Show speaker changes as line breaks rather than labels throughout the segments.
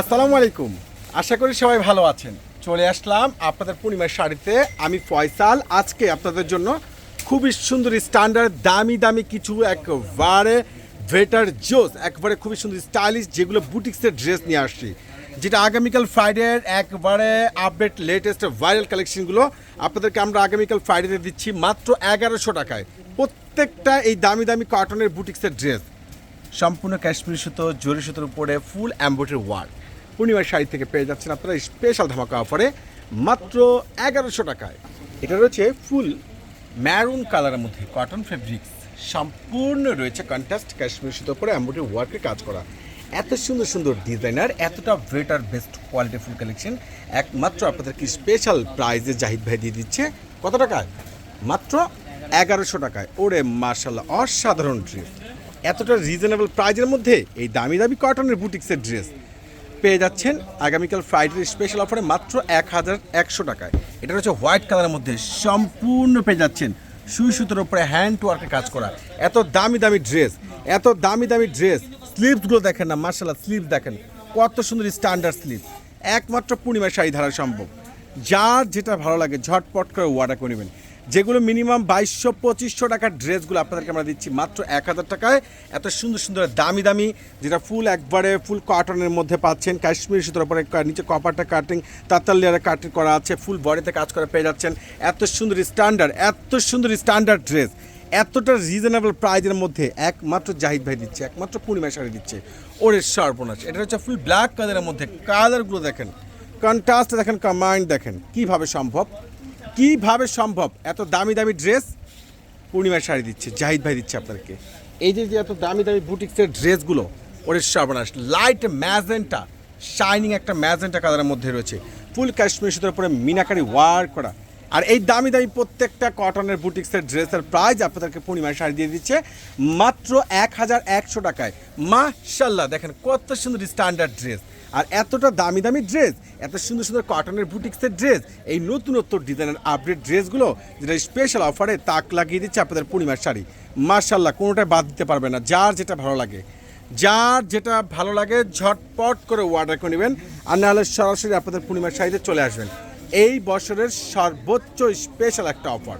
আসসালামু আলাইকুম। আশা করি সবাই ভালো আছেন। চলে আসলাম আপনাদের পূর্ণিমার শাড়িতে। আমি ফয়সাল। আজকে আপনাদের জন্য খুবই সুন্দর স্ট্যান্ডার্ড দামি দামি কিছু একবারে ভেটার জোস একবারে খুবই সুন্দর স্টাইলিশ যেগুলো বুটিক্সের ড্রেস নিয়ে আসছি। যেটা আগামীকাল ফ্রাইডের একবারে আপডেট লেটেস্ট ভাইরাল কালেকশনগুলো আপনাদেরকে আমরা আগামীকাল ফ্রাইডেতে দিচ্ছি মাত্র এগারোশো টাকায়। প্রত্যেকটা এই দামি দামি কটনের বুটিক্সের ড্রেস সম্পূর্ণ কাশ্মীরি সুতো, জরি সুতোর উপরে ফুল অ্যাম্বোটের ওয়ার্ক পূর্ণিমার শাড়ি থেকে পেয়ে যাচ্ছেন আপনারা স্পেশাল ধামাকা অফারে মাত্র এগারোশো টাকায়। এটা রয়েছে ফুল ম্যারুন কালারের মধ্যে কটন ফেব্রিক্স সম্পূর্ণ রয়েছে কন্ট্রাস্ট কাশ্মীরি সুতোর উপরে অ্যাম্বোটের ওয়ার্কে কাজ করা। এত সুন্দর সুন্দর ডিজাইনার এতটা better best quality full collection একমাত্র আপনাদেরকে স্পেশাল প্রাইজে জাহিদ ভাই দিয়ে দিচ্ছে, কত টাকায়? মাত্র এগারোশো টাকায়। ওরে মার্শাল্লাহ অসাধারণ ড্রেস এতটা রিজনেবল প্রাইজের মধ্যে এই দামি দামি কটনের বুটিক্সের ড্রেস পেয়ে যাচ্ছেন আগামীকাল ফ্রাইডে স্পেশাল অফারে মাত্র এক হাজার একশো টাকায়। এটা হচ্ছে হোয়াইট কালারের মধ্যে সম্পূর্ণ পেয়ে যাচ্ছেন সুই সুতোর উপরে হ্যান্ড ওয়ার্কে কাজ করা। এত দামি দামি ড্রেস এত দামি দামি ড্রেস স্লিভসগুলো দেখেন না মার্শাল্লাহ স্লিভ দেখেন, কত সুন্দর স্ট্যান্ডার্ড স্লিভ একমাত্র পূর্ণিমার শাড়ি ধারা সম্ভব। যার যেটা ভালো লাগে, ঝটপট করে অর্ডার করে নেবেন। যেগুলো মিনিমাম বাইশশো, পঁচিশশো টাকার ড্রেসগুলো আপনাদেরকে আমরা দিচ্ছি মাত্র এক হাজার টাকায়। এত সুন্দর সুন্দর দামি দামি, যেটা ফুল একবারে ফুল কটনের মধ্যে পাচ্ছেন। কাশ্মীরি সুতোর উপরে নিচে কপারটা কাটিং তাতাল লেয়ারে কাটিং করা আছে ফুল বডিতে কাজ করে পেয়ে যাচ্ছেন। এত সুন্দর স্ট্যান্ডার্ড এত সুন্দর স্ট্যান্ডার্ড ড্রেস এতটা রিজনেবল প্রাইজের মধ্যে একমাত্র জাহিদ ভাই দিচ্ছে, একমাত্র পূর্ণিমা শাড়ি দিচ্ছে। ওরে সর্বনাশ, এটা হচ্ছে ফুল ব্ল্যাক কালারের মধ্যে কালারগুলো দেখেন। কন্ট্রাস্ট দেখেন কমান্ড দেখেন, কীভাবে সম্ভব? কীভাবে সম্ভব? এত দামি দামি ড্রেস পূর্ণিমার শাড়ি দিচ্ছে, জাহিদ ভাই দিচ্ছে আপনাদেরকে এই যে এত দামি দামি বুটিক্সের ড্রেসগুলো ওর সর্বনাশ লাইট ম্যাজেন্টা শাইনিং একটা ম্যাজেন্টা কালারের মধ্যে রয়েছে। ফুল কাশ্মীর সুতোর উপরে মিনাকারি ওয়ার্ক করা। আর এই দামি দামি প্রত্যেকটা কটনের বুটিক্সের ড্রেসের প্রাইস আপনাদেরকে পূর্ণিমার শাড়ি দিয়ে দিচ্ছে, মাত্র এক হাজার একশো টাকায়। মাশাল্লাহ দেখেন কত সুন্দর স্ট্যান্ডার্ড ড্রেস আর এতটা দামি দামি ড্রেস এত সুন্দর সুন্দর কটনের বুটিক্সের ড্রেস এই নতুনত্ব ডিজাইনের আপডেট ড্রেসগুলো যেটা স্পেশাল অফারে তাক লাগিয়ে দিচ্ছে আপনাদের পূর্ণিমার শাড়ি। মার্শাল্লাহ কোনোটাই বাদ দিতে পারবে না। যার যেটা ভালো লাগে, যার যেটা ভালো লাগে, ঝটপট করে অর্ডার করে নেবেন। আর নাহলে সরাসরি আপনাদের পূর্ণিমার শাড়িতে চলে আসবেন। এই বছরের সর্বোচ্চ স্পেশাল একটা অফার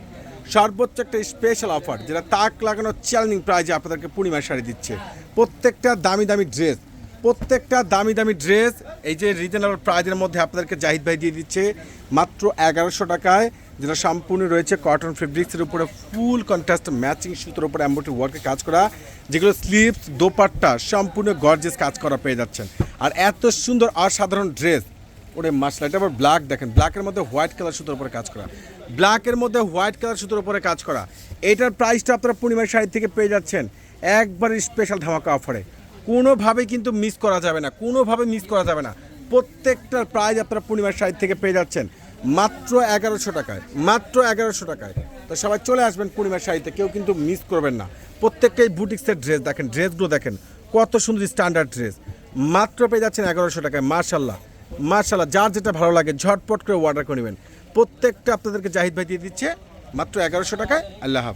সর্বোচ্চ একটা স্পেশাল অফার যেটা তাক লাগানো চ্যালেঞ্জিং প্রাইজে আপনাদেরকে পূর্ণিমার শাড়ি দিচ্ছে। প্রত্যেকটা দামি দামি ড্রেস প্রত্যেকটা দামি দামি ড্রেস এই যে রিজনেবল প্রাইজের মধ্যে আপনাদেরকে জাহিদ ভাই দিয়ে দিচ্ছে, মাত্র এগারোশো টাকায়, যেটা সম্পূর্ণ রয়েছে কটন ফেব্রিক্সের উপরে ফুল কন্ট্রাস্ট ম্যাচিং সুতোর উপরে অ্যাম্বোটি ওয়ার্কে কাজ করা, যেগুলো স্লিপস দোপাট্টা, সম্পূর্ণ গর্জেস কাজ করা পেয়ে যাচ্ছেন। আর এত সুন্দর অসাধারণ ড্রেস ওরে মাসলা এটা আবার ব্ল্যাক দেখেন ব্ল্যাকের মধ্যে হোয়াইট কালার সুতোর উপরে কাজ করা। ব্ল্যাকের মধ্যে হোয়াইট কালার সুতোর উপরে কাজ করা। এটার প্রাইসটা আপনারা পূর্ণিমার শাড়ি থেকে পেয়ে যাচ্ছেন। একবার স্পেশাল ধামাকা অফারে কোনোভাবেই কিন্তু মিস করা যাবে না, কোনোভাবে মিস করা যাবে না। প্রত্যেকটার প্রাইস আপনারা পূর্ণিমার শাড়ি থেকে পেয়ে যাচ্ছেন। মাত্র এগারোশো টাকায়, মাত্র এগারোশো টাকায়। তো সবাই চলে আসবেন পূর্ণিমার শাড়িতে, কেউ কিন্তু মিস করবেন না। প্রত্যেকটাই বুটিক্সের ড্রেস দেখেন ড্রেসগুলো দেখেন। কত সুন্দর স্ট্যান্ডার্ড ড্রেস মাত্র পেয়ে যাচ্ছেন এগারোশো টাকায় মার্শাল্লাহ মার্শাল্লাহ যার যেটা ভালো লাগে, ঝটপট করে অর্ডার করে নেবেন। প্রত্যেকটা আপনাদেরকে জাহিদ ভাই দিয়ে দিচ্ছে, মাত্র এগারোশো টাকায়। আল্লাহ হাফেজ।